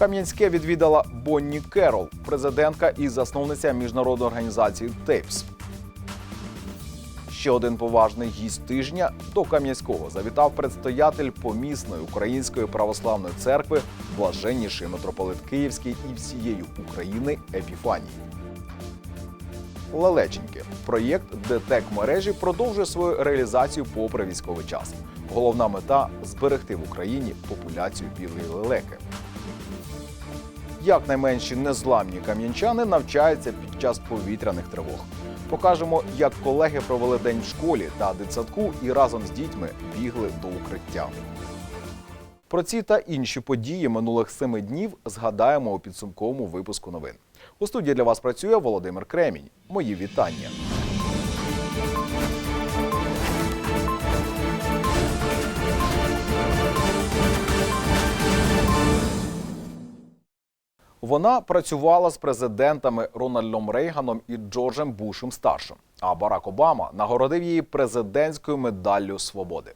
Кам'янське відвідала Бонні Керол, президентка і засновниця міжнародної організації ТЕЙПС. Ще один поважний гість тижня до Кам'янського завітав предстоятель помісної української православної церкви, блаженніший митрополит Київський і всієї України Епіфаній. Лелеченьки. Проєкт ДТЕК мережі продовжує свою реалізацію попри військовий час. Головна мета зберегти в Україні популяцію білої лелеки. Як найменші незламні кам'янчани навчаються під час повітряних тривог. Покажемо, як колеги провели день в школі та дитсадку і разом з дітьми бігли до укриття. Про ці та інші події минулих семи днів згадаємо у підсумковому випуску новин. У студії для вас працює Володимир Кремінь. Мої вітання. Вона працювала з президентами Рональдом Рейганом і Джорджем Бушем старшим. А Барак Обама нагородив її президентською медаллю свободи.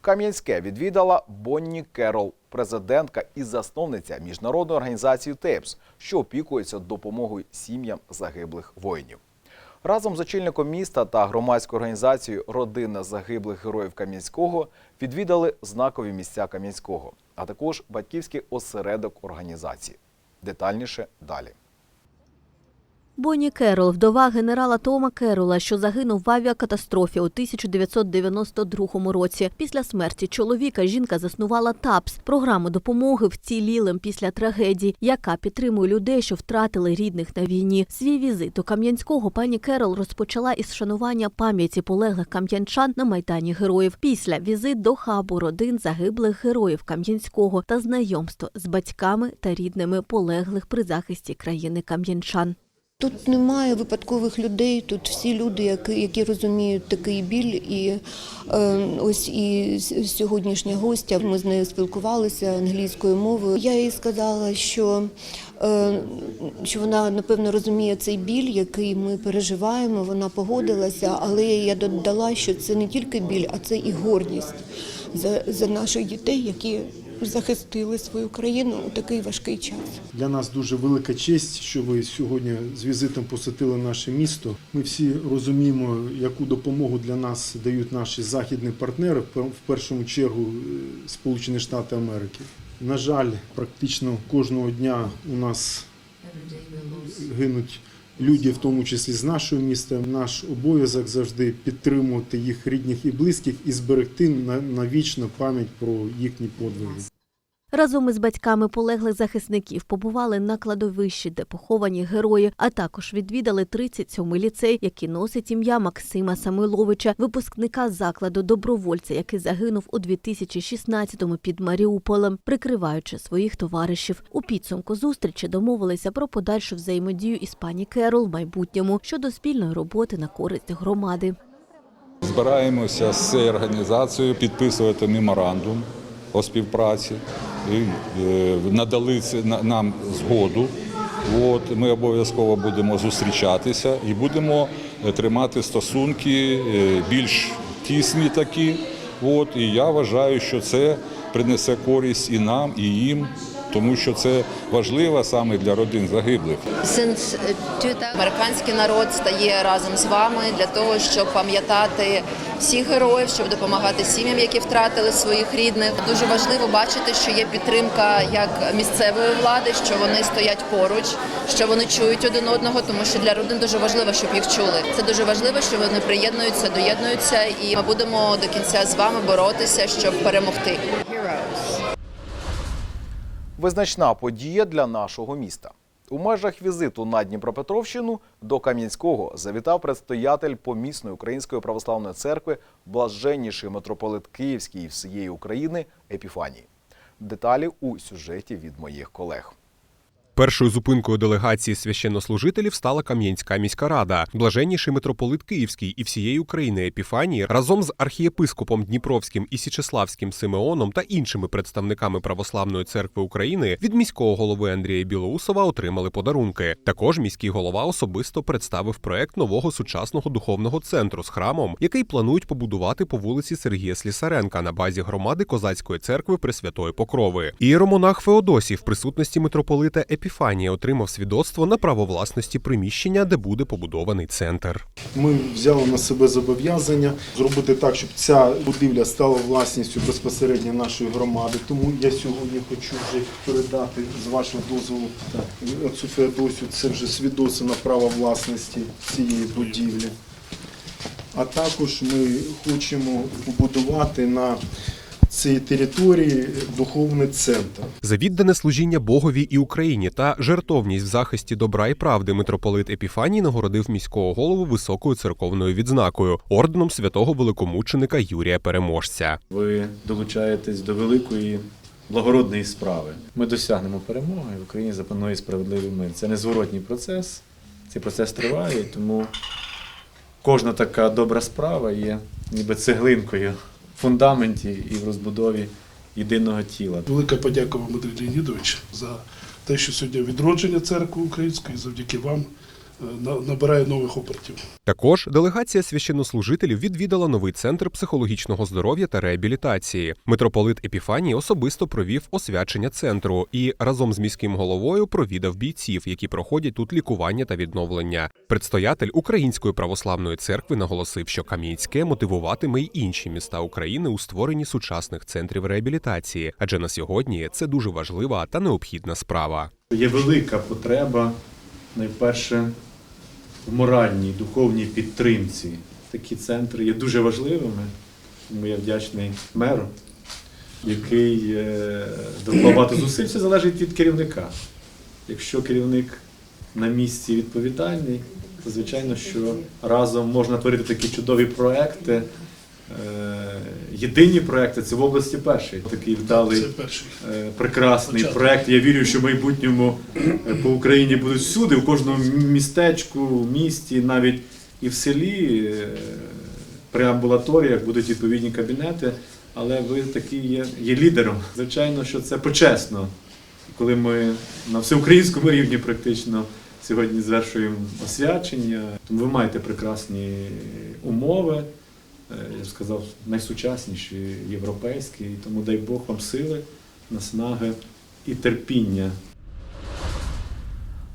Кам'янське відвідала Бонні Керол, президентка і засновниця міжнародної організації ТЕПС, що опікується допомогою сім'ям загиблих воїнів. Разом з очільником міста та громадською організацією Родина загиблих героїв Кам'янського відвідали знакові місця Кам'янського, а також батьківський осередок організації. Детальніше далі. Бонні Керол, вдова генерала Тома Керола, що загинув в авіакатастрофі у 1992 році. Після смерті чоловіка жінка заснувала ТАПС – програму допомоги вцілілим після трагедії, яка підтримує людей, що втратили рідних на війні. Свій візит до Кам'янського пані Керол розпочала із вшанування пам'яті полеглих кам'янчан на майдані героїв. Після візит до хабу родин загиблих героїв Кам'янського та знайомство з батьками та рідними полеглих при захисті країни кам'янчан. Тут немає випадкових людей, тут всі люди, які, які розуміють такий біль. І е, ось і сьогоднішня гостя, ми з нею спілкувалися англійською мовою. Я їй сказала, що, е, що вона напевно розуміє цей біль, який ми переживаємо. Вона погодилася, але я додала, що це не тільки біль, а це і гордість за, за наших дітей, які захистили свою країну у такий важкий час. Для нас дуже велика честь, що ви сьогодні з візитом посетили наше місто. Ми всі розуміємо, яку допомогу для нас дають наші західні партнери, в пер- в першу чергу е, Сполучені Штати Америки. На жаль, практично кожного дня у нас гинуть люди, в тому числі з нашого міста. Наш обов'язок завжди підтримувати їх рідних і близьких і зберегти на- навічно пам'ять про їхні подвиги. Разом із батьками полеглих захисників побували на кладовищі, де поховані герої, а також відвідали 37-й ліцей, який носить ім'я Максима Самойловича, випускника закладу добровольця, який загинув у 2016-му під Маріуполем, прикриваючи своїх товаришів. У підсумку зустрічі домовилися про подальшу взаємодію із пані Керол в майбутньому щодо спільної роботи на користь громади. Збираємося з цією організацією підписувати меморандум о співпраці. Е, надали нам згоду. От, ми обов'язково будемо зустрічатися і будемо е, тримати стосунки е, більш тісні такі. От, і я вважаю, що це принесе користь і нам, і їм, тому що це важливо саме для родин загиблих. 2000 Американський народ стає разом з вами для того, щоб пам'ятати всіх героїв, щоб допомагати сім'ям, які втратили своїх рідних. Дуже важливо бачити, що є підтримка як місцевої влади, що вони стоять поруч, що вони чують один одного, тому що для родин дуже важливо, щоб їх чули. Це дуже важливо, що вони приєднуються, доєднуються, і ми будемо до кінця з вами боротися, щоб перемогти. Визначна подія для нашого міста. У межах візиту на Дніпропетровщину до Кам'янського завітав предстоятель помісної Української православної церкви, блаженніший митрополит Київський і всієї України Епіфаній. Деталі у сюжеті від моїх колег. Першою зупинкою делегації священнослужителів стала Кам'янська міська рада. Блаженніший митрополит Київський і всієї України Епіфанії разом з архієпископом Дніпровським і Січеславським Симеоном та іншими представниками Православної церкви України від міського голови Андрія Білоусова отримали подарунки. Також міський голова особисто представив проект нового сучасного духовного центру з храмом, який планують побудувати по вулиці Сергія Слісаренка на базі громади Козацької церкви Пресвятої Покрови. Ієромонах Феодосій в присутності митрополита Епіфанія отримав свідоцтво на право власності приміщення, де буде побудований центр. Ми взяли на себе зобов'язання зробити так, щоб ця будівля стала власністю безпосередньо нашої громади. Тому я сьогодні хочу вже передати з вашого дозволу оцю Феодосію. Це вже свідоцтво на право власності цієї будівлі. А також ми хочемо побудувати на цій території духовний центр. За віддане служіння Богові і Україні та жертовність в захисті добра і правди митрополит Епіфаній нагородив міського голову високою церковною відзнакою орденом святого великомученика Юрія Переможця. Ви долучаєтесь до великої благородної справи. Ми досягнемо перемоги в Україні запанує справедливий мир. Це незворотній процес. Цей процес триває, тому кожна така добра справа є ніби цеглинкою фундаменті і в розбудові єдиного тіла. Велика подяка вам, Андрій Леонідович, за те, що сьогодні відродження церкви української завдяки вам набирає нових обертів. Також делегація священнослужителів відвідала новий центр психологічного здоров'я та реабілітації. Митрополит Епіфаній особисто провів освячення центру і разом з міським головою провідав бійців, які проходять тут лікування та відновлення. Предстоятель Української православної церкви наголосив, що Кам'янське мотивуватиме й інші міста України у створенні сучасних центрів реабілітації, адже на сьогодні це дуже важлива та необхідна справа. Є велика потреба, найперше, в моральній, духовній підтримці. Такі центри є дуже важливими. Тому я вдячний меру, який е, доклав багато зусиль. Все залежить від керівника. Якщо керівник на місці відповідальний, то звичайно, що разом можна творити такі чудові проекти. Єдині проекти це в області перший. Такий вдалий е, прекрасний Початок. проект. Я вірю, що в майбутньому е, по Україні будуть всюди, в кожному містечку, місті, навіть і в селі, е, при амбулаторіях будуть відповідні кабінети. Але ви такий є, є лідером. Звичайно, що це почесно, коли ми на всеукраїнському рівні практично сьогодні звершуємо освячення. Тому ви маєте прекрасні умови я б сказав, найсучасніші європейські. І тому дай Бог вам сили, наснаги і терпіння.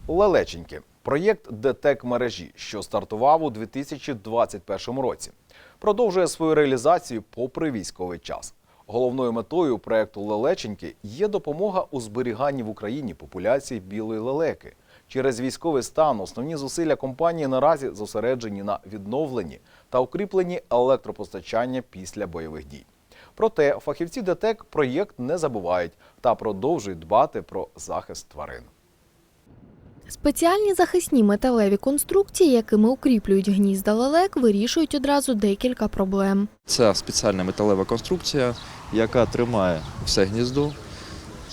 Лелеченьки проєкт ДТЕК мережі, що стартував у 2021 році, продовжує свою реалізацію попри військовий час. Головною метою проєкту Лелеченьки є допомога у зберіганні в Україні популяції білої лелеки. Через військовий стан основні зусилля компанії наразі зосереджені на відновленні та укріпленні електропостачання після бойових дій. Проте фахівці ДТЕК проєкт не забувають та продовжують дбати про захист тварин. Спеціальні захисні металеві конструкції, якими укріплюють гнізда лелек, вирішують одразу декілька проблем. Це спеціальна металева конструкція, яка тримає все гніздо.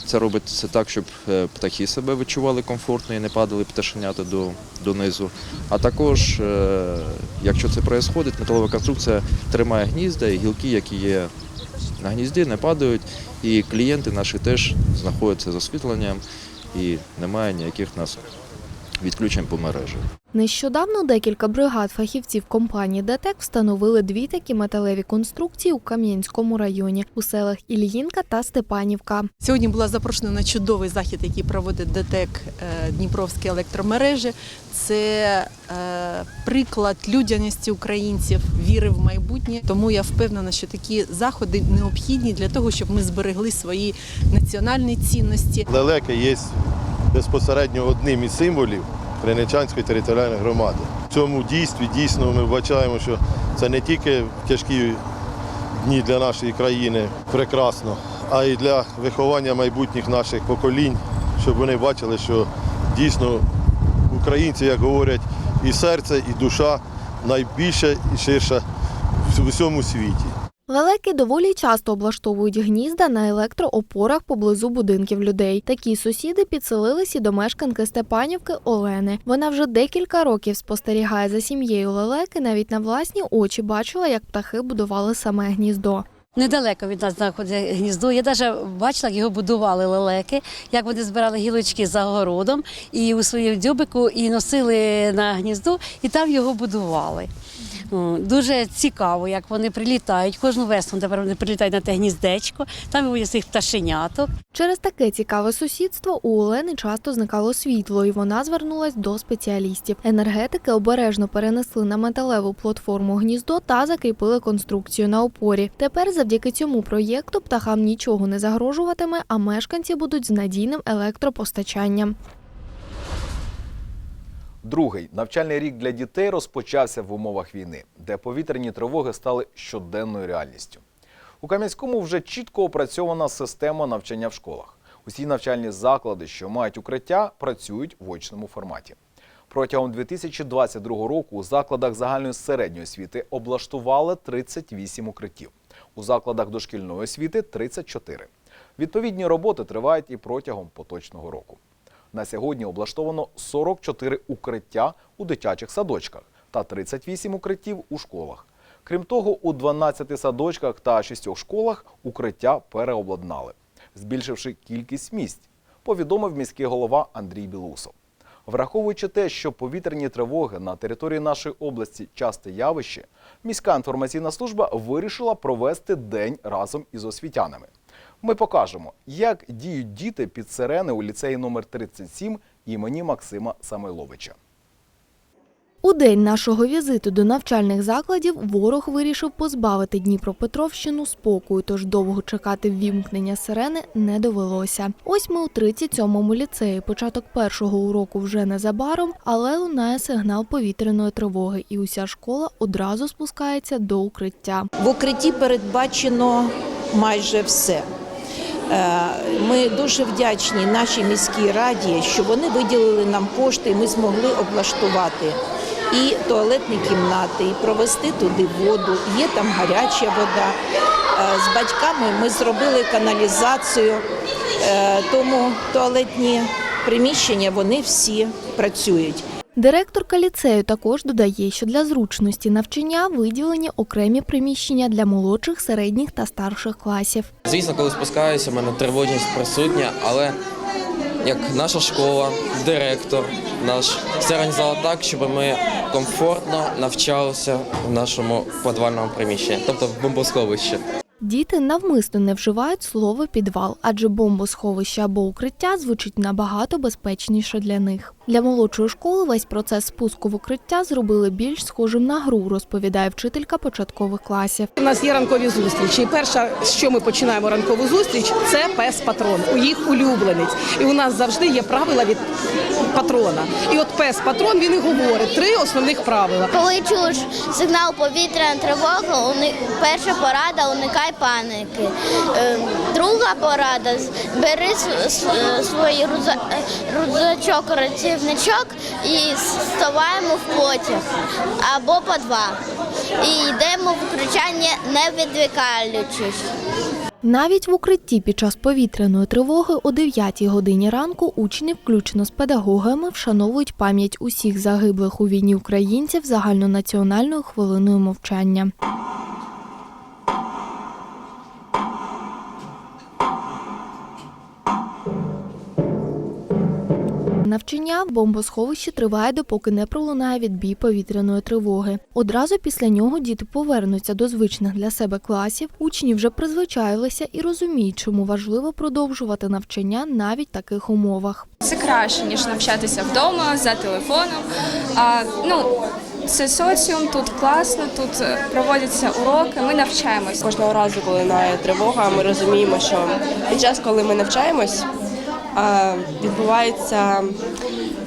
Це робиться так, щоб е, птахи себе відчували комфортно і не падали пташенята до, донизу. А також, е, якщо це відбувається, металева конструкція тримає гнізда і гілки, які є на гнізді, не падають. І клієнти наші теж знаходяться з освітленням і немає ніяких нас відключень по мережі. Нещодавно декілька бригад фахівців компанії ДТЕК встановили дві такі металеві конструкції у Кам'янському районі у селах Ільїнка та Степанівка. Сьогодні була запрошена на чудовий захід, який проводить ДТЕК е, Дніпровські електромережі. Це е, приклад людяності українців, віри в майбутнє. Тому я впевнена, що такі заходи необхідні для того, щоб ми зберегли свої національні цінності. Лелеки є безпосередньо одним із символів Криничанської територіальної громади. В цьому дійстві дійсно ми вбачаємо, що це не тільки тяжкі дні для нашої країни прекрасно, а й для виховання майбутніх наших поколінь, щоб вони бачили, що дійсно українці, як говорять, і серце, і душа найбільше і ширше в усьому світі. Лелеки доволі часто облаштовують гнізда на електроопорах поблизу будинків людей. Такі сусіди підселились і до мешканки Степанівки Олени. Вона вже декілька років спостерігає за сім'єю лелеки. Навіть на власні очі бачила, як птахи будували саме гніздо. Недалеко від нас знаходиться гніздо. Я навіть бачила, як його будували лелеки, як вони збирали гілочки за городом і у своєму дзьобику і носили на гніздо, і там його будували. О, Дуже цікаво, як вони прилітають. Кожну весну тепер вони прилітають на те гніздечко, там виводять своїх пташеняток. Через таке цікаве сусідство у Олени часто зникало світло, і вона звернулась до спеціалістів. Енергетики обережно перенесли на металеву платформу гніздо та закріпили конструкцію на опорі. Тепер, завдяки цьому проєкту, птахам нічого не загрожуватиме, а мешканці будуть з надійним електропостачанням. Другий навчальний рік для дітей розпочався в умовах війни, де повітряні тривоги стали щоденною реальністю. У Кам'янському вже чітко опрацьована система навчання в школах. Усі навчальні заклади, що мають укриття, працюють в очному форматі. Протягом 2022 року у закладах загальної середньої освіти облаштували 38 укриттів, у закладах дошкільної освіти 34. Відповідні роботи тривають і протягом поточного року. На сьогодні облаштовано 44 укриття у дитячих садочках та 38 укриттів у школах. Крім того, у 12 садочках та 6 школах укриття переобладнали, збільшивши кількість місць, повідомив міський голова Андрій Білусов. Враховуючи те, що повітряні тривоги на території нашої області часте явище, міська інформаційна служба вирішила провести день разом із освітянами. Ми покажемо, як діють діти під сирени у ліцеї номер 37 імені Максима Самойловича. У день нашого візиту до навчальних закладів ворог вирішив позбавити Дніпропетровщину спокою, тож довго чекати ввімкнення сирени не довелося. Ось ми у 37-му ліцеї. Початок першого уроку вже незабаром, але лунає сигнал повітряної тривоги, і уся школа одразу спускається до укриття. В укритті передбачено майже все. Е, Ми дуже вдячні нашій міській раді, що вони виділили нам кошти, і ми змогли облаштувати і туалетні кімнати, і провести туди воду. Є там гаряча вода. Е, З батьками ми зробили каналізацію, е, тому туалетні приміщення вони всі працюють. Директорка ліцею також додає, що для зручності навчання виділені окремі приміщення для молодших, середніх та старших класів. Звісно, коли спускаюся, в мене тривожність присутня, але як наша школа, директор наш все організував так, щоб ми комфортно навчалися в нашому підвальному приміщенні, тобто в бомбосховищі. Діти навмисно не вживають слово підвал, адже бомбосховище або укриття звучить набагато безпечніше для них. Для молодшої школи весь процес спуску в укриття зробили більш схожим на гру, розповідає вчителька початкових класів. У нас є ранкові зустрічі. І перше, з що ми починаємо ранкову зустріч, це пес патрон, у їх улюбленець. І у нас завжди є правила від патрона. І от пес патрон він і говорить три основних правила. Коли чуєш сигнал повітряна тривога, перша порада уникай паніки. Е, Друга порада бери с- с- е, свій рюкза- е, рюкзачок, і вставаємо в потяг або по два. І йдемо в укриття не- відвікаючись. Навіть в укритті під час повітряної тривоги о 9 годині ранку учні, включно з педагогами, вшановують пам'ять усіх загиблих у війні українців загальнонаціональною хвилиною мовчання. Навчання в бомбосховищі триває, допоки не пролунає відбій повітряної тривоги. Одразу після нього діти повернуться до звичних для себе класів. Учні вже призвичаїлися і розуміють, чому важливо продовжувати навчання навіть в таких умовах. Це краще ніж навчатися вдома за телефоном. А, ну це соціум, тут класно, тут е, проводяться уроки. Ми навчаємось. Кожного разу, коли лунає тривога, ми розуміємо, що під час, коли ми навчаємось, відбуваються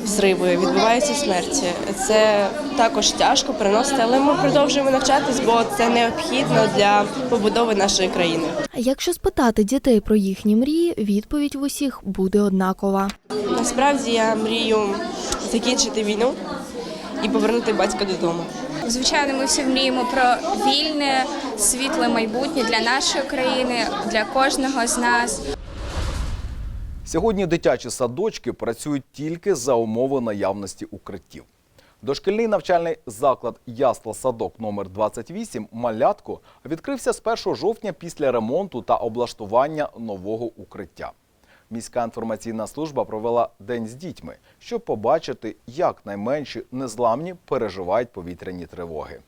взриви, відбуваються смерті. Це також тяжко переносити, але ми продовжуємо навчатись, бо це необхідно для побудови нашої країни. Якщо спитати дітей про їхні мрії, відповідь в усіх буде однакова. Насправді я мрію закінчити війну і повернути батька додому. Звичайно, ми всі мріємо про вільне, світле майбутнє для нашої країни, для кожного з нас. Сьогодні дитячі садочки працюють тільки за умови наявності укриттів. Дошкільний навчальний заклад Ясла Садок номер 28 Малятко відкрився з 1 жовтня після ремонту та облаштування нового укриття. Міська інформаційна служба провела день з дітьми, щоб побачити, як найменші незламні переживають повітряні тривоги.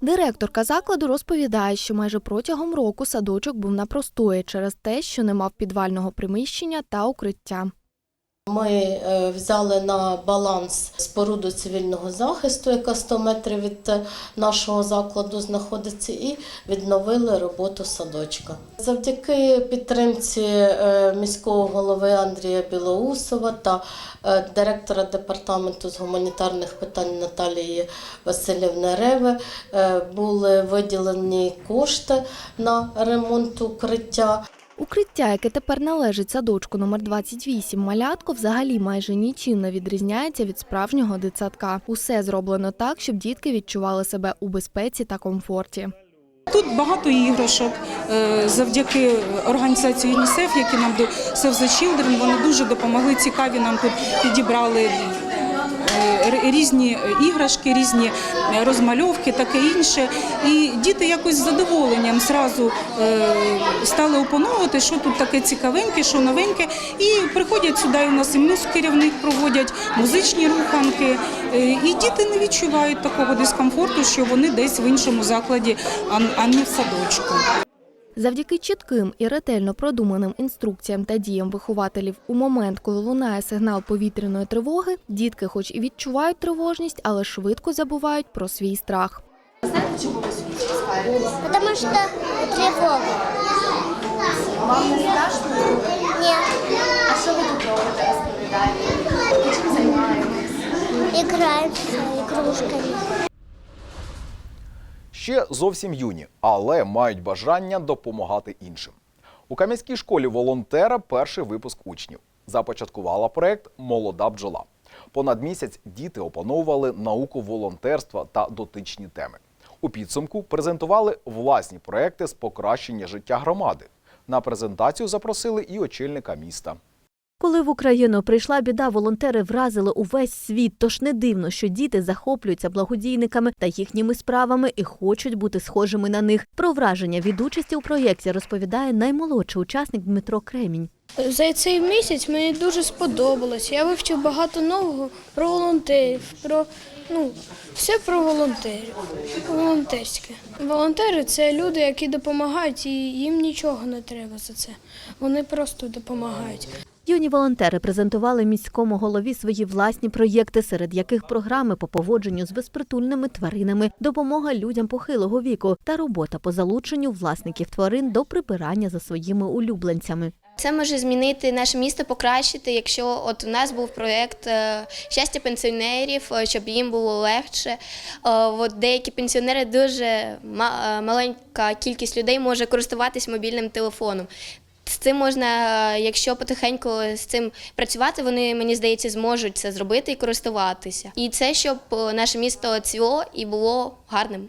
Директорка закладу розповідає, що майже протягом року садочок був на простої через те, що не мав підвального приміщення та укриття. Ми е, взяли на баланс споруду цивільного захисту, яка 100 метрів від е, нашого закладу знаходиться, і відновили роботу садочка. Завдяки підтримці е, міського голови Андрія Білоусова та директора департаменту з гуманітарних питань Наталії Васильівни Реви були виділені кошти на ремонт укриття. Укриття, яке тепер належить садочку номер 28 Малятко, взагалі майже нічим не відрізняється від справжнього дитсадка. Усе зроблено так, щоб дітки відчували себе у безпеці та комфорті. Тут багато іграшок е, завдяки організації ЮНІСЕФ, які нам до Save the Children, вони дуже допомогли. Цікаві нам тут підібрали різні іграшки, різні е, розмальовки, таке інше. І діти якось з задоволенням зразу е, стали опановувати, що тут таке цікавеньке, що новеньке. І приходять сюди. У нас і мус керівник проводять музичні руханки. Е, І діти не відчувають такого дискомфорту, що вони десь в іншому закладі, а не в садочку. Завдяки чітким і ретельно продуманим інструкціям та діям вихователів у момент, коли лунає сигнал повітряної тривоги, дітки, хоч і відчувають тривожність, але швидко забувають про свій страх. Потому что тревога. Вам не страшно? Нет, А що ви тут робите, розповідаєте? Чим займаєтесь? играемся игрушками. Ще зовсім юні, але мають бажання допомагати іншим. У Кам'янській школі волонтера перший випуск учнів. Започаткувала проект Молода бджола. Понад місяць діти опановували науку волонтерства та дотичні теми. У підсумку презентували власні проекти з покращення життя громади. На презентацію запросили і очільника міста. Коли в Україну прийшла біда, волонтери вразили увесь світ. Тож не дивно, що діти захоплюються благодійниками та їхніми справами і хочуть бути схожими на них. Про враження від участі у проєкті розповідає наймолодший учасник Дмитро Кремінь. За цей місяць мені дуже сподобалось. Я вивчив багато нового про волонтерів, про ну все про волонтерів. Волонтерське. Волонтери це люди, які допомагають, і їм нічого не треба за це. Вони просто допомагають. Юні волонтери презентували міському голові свої власні проєкти, серед яких програми по поводженню з безпритульними тваринами, допомога людям похилого віку та робота по залученню власників тварин до прибирання за своїми улюбленцями. Це може змінити наше місто, покращити, якщо от у нас був проєкт е, щастя пенсіонерів, е, щоб їм було легше. Е, От деякі пенсіонери дуже маленька кількість людей може користуватись мобільним телефоном. З цим можна, якщо потихеньку з цим працювати, вони мені здається зможуть це зробити і користуватися. І це щоб е, наше місто цвіло і було гарним.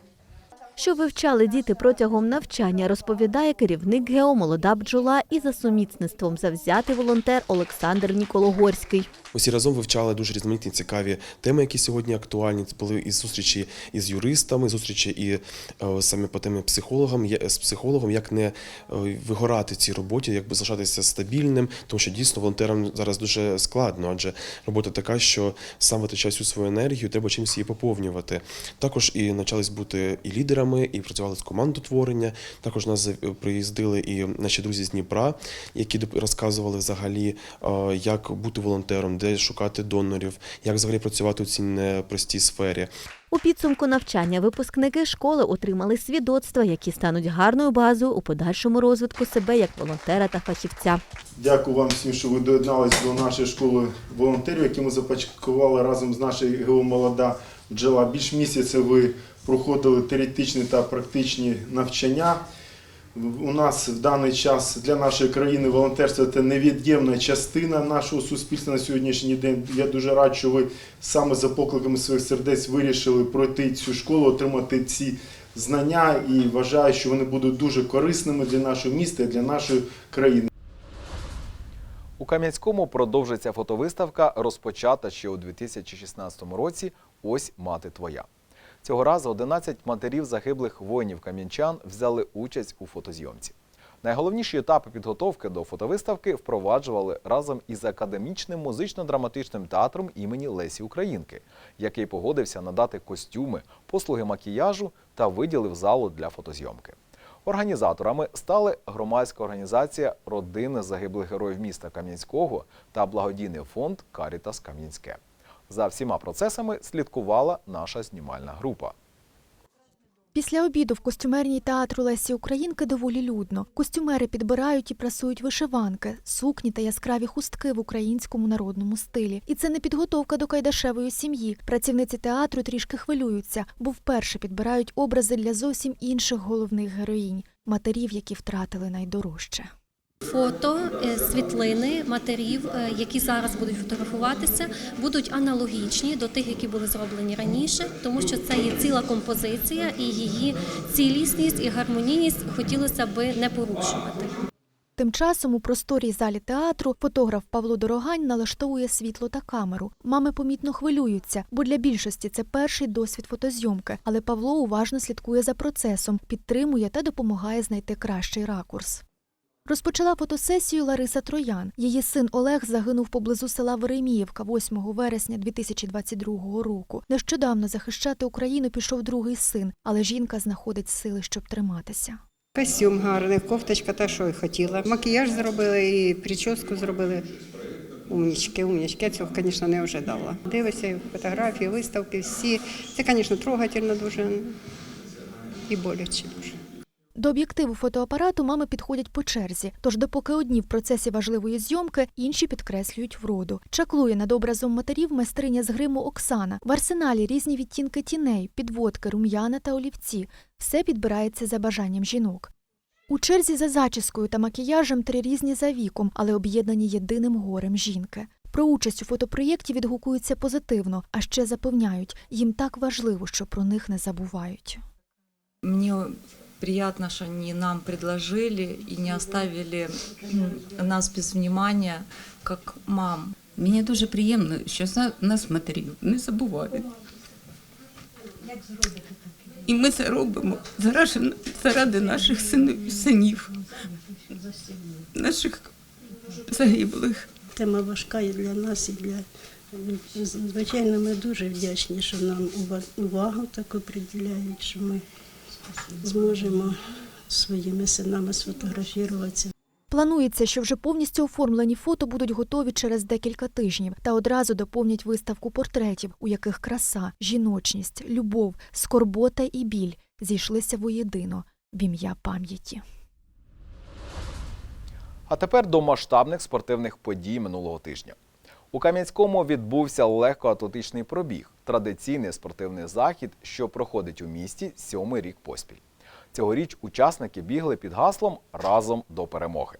Що вивчали діти протягом навчання, розповідає керівник ГЕО «Молода бджола» і за сумісництвом завзятий волонтер Олександр Нікологорський. Усі разом вивчали дуже різноманітні цікаві теми, які сьогодні актуальні. Були і зустрічі із юристами, зустрічі і е, саме по темі психологом, є- з психологом, як не е, вигорати цій роботі, як би залишатися стабільним, тому що дійсно волонтерам зараз дуже складно, адже робота така, що сам витрачає всю свою енергію, треба чимось її поповнювати. Також і навчались бути і лідерами, і працювали з командотворення. Також нас приїздили і наші друзі з Дніпра, які розказували взагалі, е, як бути волонтером, де шукати донорів, як взагалі працювати у цій непростій сфері. У підсумку навчання випускники школи отримали свідоцтва, які стануть гарною базою у подальшому розвитку себе як волонтера та фахівця. Дякую вам всім, що ви доєднались до нашої школи волонтерів, які ми започаткували разом з нашою ГО Молода бджола. Більш місяця ви проходили теоретичні та практичні навчання. У нас в даний час для нашої країни волонтерство це невід'ємна частина нашого суспільства на сьогоднішній день. Я дуже рад, що ви саме за покликами своїх сердець вирішили пройти цю школу, отримати ці знання і вважаю, що вони будуть дуже корисними для нашого міста і для нашої країни. У Кам'янському продовжиться фотовиставка, розпочата ще у 2016 році. Ось мати твоя. Цього разу 11 матерів загиблих воїнів кам'янчан взяли участь у фотозйомці. Найголовніші етапи підготовки до фотовиставки впроваджували разом із академічним музично-драматичним театром імені Лесі Українки, який погодився надати костюми, послуги макіяжу та виділив залу для фотозйомки. Організаторами стали громадська організація Родини загиблих героїв міста Кам'янського та благодійний фонд Карітас Кам'янське. За всіма процесами слідкувала наша знімальна група. Після обіду в костюмерній театру Лесі Українки доволі людно. Костюмери підбирають і прасують вишиванки, сукні та яскраві хустки в українському народному стилі. І це не підготовка до кайдашевої сім'ї. Працівниці театру трішки хвилюються, бо вперше підбирають образи для зовсім інших головних героїнь матерів, які втратили найдорожче. Фото, е, світлини матерів, е, які зараз будуть фотографуватися, будуть аналогічні до тих, які були зроблені раніше, тому що це є ціла композиція, і її цілісність і гармонійність хотілося би не порушувати. Тим часом у просторій залі театру фотограф Павло Дорогань налаштовує світло та камеру. Мами помітно хвилюються, бо для більшості це перший досвід фотозйомки. Але Павло уважно слідкує за процесом, підтримує та допомагає знайти кращий ракурс. Розпочала фотосесію Лариса Троян. Її син Олег загинув поблизу села Вереміївка 8 вересня 2022 року. Нещодавно захищати Україну пішов другий син, але жінка знаходить сили, щоб триматися. Костюм гарний, кофточка та що й хотіла. Макіяж зробили і прическу зробили. Умнічки, умнічки. Я цього, звісно, не ожидала. Дивишся фотографії, виставки, всі. Це, звісно, трогательно дуже і боляче дуже. До об'єктиву фотоапарату мами підходять по черзі, тож допоки одні в процесі важливої зйомки, інші підкреслюють вроду. Чаклує над образом матерів майстриня з гриму Оксана. В арсеналі різні відтінки тіней, підводки, рум'яна та олівці. Все підбирається за бажанням жінок. У черзі за зачіскою та макіяжем три різні за віком, але об'єднані єдиним горем жінки. Про участь у фотопроєкті відгукуються позитивно, а ще запевняють, їм так важливо, що про них не забувають. Мне приятно, что они нам предложили и не оставили нас без внимания, как мам. Мені дуже приємно, що за нас матерів не забувають. І ми це робимо заради, заради наших синів, синів, наших загиблих. Тема важка і для нас, і для звичайно, ми дуже вдячні, що нам ува- увагу таку приділяють, що ми зможемо своїми синами сфотографуватися. Планується, що вже повністю оформлені фото будуть готові через декілька тижнів та одразу доповнять виставку портретів, у яких краса, жіночність, любов, скорбота і біль зійшлися воєдино в ім'я пам'яті. А тепер до масштабних спортивних подій минулого тижня. У Кам'янському відбувся легкоатлетичний пробіг традиційний спортивний захід, що проходить у місті сьомий рік поспіль. Цьогоріч учасники бігли під гаслом разом до перемоги.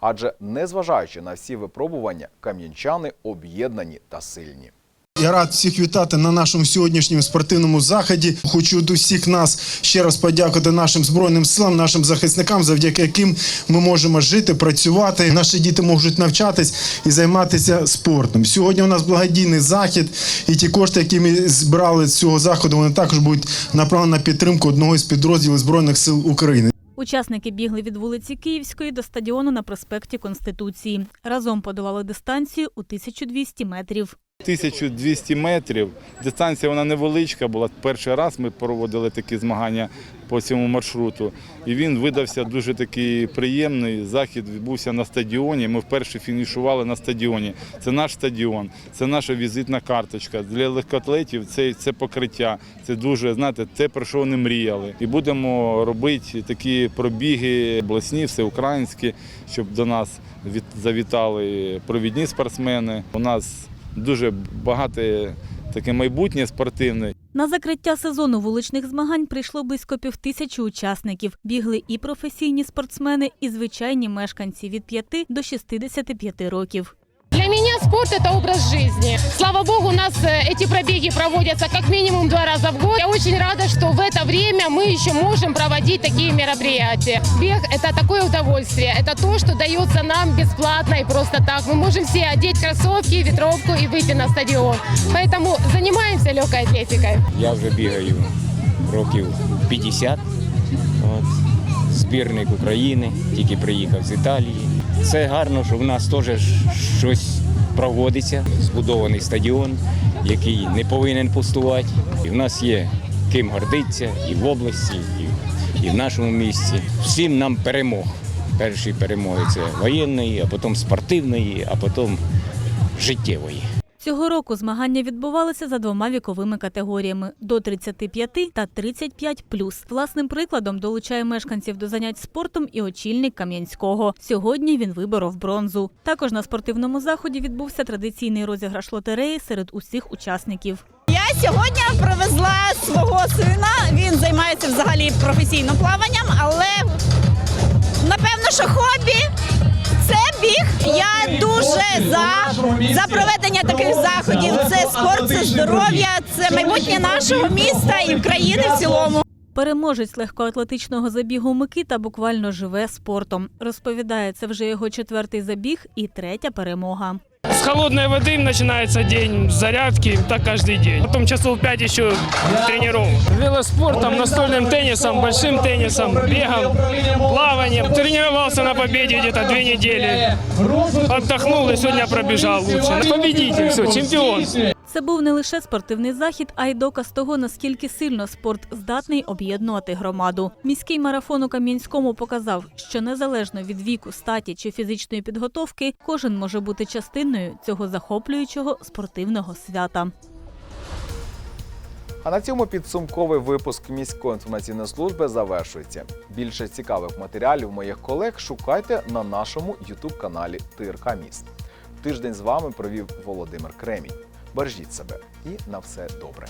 Адже, незважаючи на всі випробування, кам'янчани об'єднані та сильні. Я рад всіх вітати на нашому сьогоднішньому спортивному заході. Хочу до всіх нас ще раз подякувати нашим збройним силам, нашим захисникам, завдяки яким ми можемо жити, працювати. Наші діти можуть навчатись і займатися спортом. Сьогодні у нас благодійний захід, і ті кошти, які ми збирали з цього заходу, вони також будуть направлені на підтримку одного із підрозділів збройних сил України. Учасники бігли від вулиці Київської до стадіону на проспекті Конституції. Разом подолали дистанцію у 1200 метрів. 1200 метрів. Дистанція вона невеличка була. Перший раз ми проводили такі змагання по цьому маршруту. І він видався дуже такий приємний. Захід відбувся на стадіоні. Ми вперше фінішували на стадіоні. Це наш стадіон, це наша візитна карточка. Для легкоатлетів це, це покриття. Це дуже, знаєте, те, про що вони мріяли. І будемо робити такі пробіги обласні, всеукраїнські, щоб до нас завітали провідні спортсмени. У нас дуже багате таке майбутнє спортивне. На закриття сезону вуличних змагань прийшло близько півтисячі учасників. Бігли і професійні спортсмени, і звичайні мешканці від 5 до 65 років. Для меня спорт – это образ жизни. Слава богу, у нас э, эти пробеги проводятся как минимум два раза в год. Я очень рада, что в это время мы еще можем проводить такие мероприятия. Бег – это такое удовольствие. Это то, что дается нам бесплатно и просто так. Мы можем все одеть кроссовки, ветровку и выйти на стадион. Поэтому занимаемся легкой атлетикой. Я вже бігаю років 50. От. Збірник України, тільки приїхав з Італії. Це гарно, що в нас теж щось проводиться. Збудований стадіон, який не повинен пустувати. І в нас є ким гордитися і в області, і, і в нашому місті. Всім нам перемог. Перші перемоги це воєнної, а потім спортивної, а потім життєвої. Цього року змагання відбувалися за двома віковими категоріями до 35 та 35 Власним прикладом долучає мешканців до занять спортом і очільник Кам'янського. Сьогодні він виборов бронзу. Також на спортивному заході відбувся традиційний розіграш лотереї серед усіх учасників. Я сьогодні привезла свого сина. Він займається взагалі професійним плаванням, але напевно, що хобі це біг. Я дуже за, за проведення таких заходів. Це спорт, це здоров'я, це майбутнє нашого міста і країни в цілому. Переможець легкоатлетичного забігу Микита буквально живе спортом. Розповідає, це вже його четвертий забіг і третя перемога. С холодной воды начинается день зарядки, так каждый день. Потом часов 5 еще тренировок. Велоспортом, настольным теннисом, большим теннисом, бегом, плаванием. Тренировался на победе где-то две недели. Отдохнул и сегодня пробежал лучше. Победитель, все, чемпион. Це був не лише спортивний захід, а й доказ того, наскільки сильно спорт здатний об'єднувати громаду. Міський марафон у Кам'янському показав, що незалежно від віку, статі чи фізичної підготовки, кожен може бути частиною цього захоплюючого спортивного свята. А на цьому підсумковий випуск міської інформаційної служби завершується. Більше цікавих матеріалів моїх колег шукайте на нашому ютуб каналі ТРК Міст. Тиждень з вами провів Володимир Кремінь. Бережіть себе і на все добре.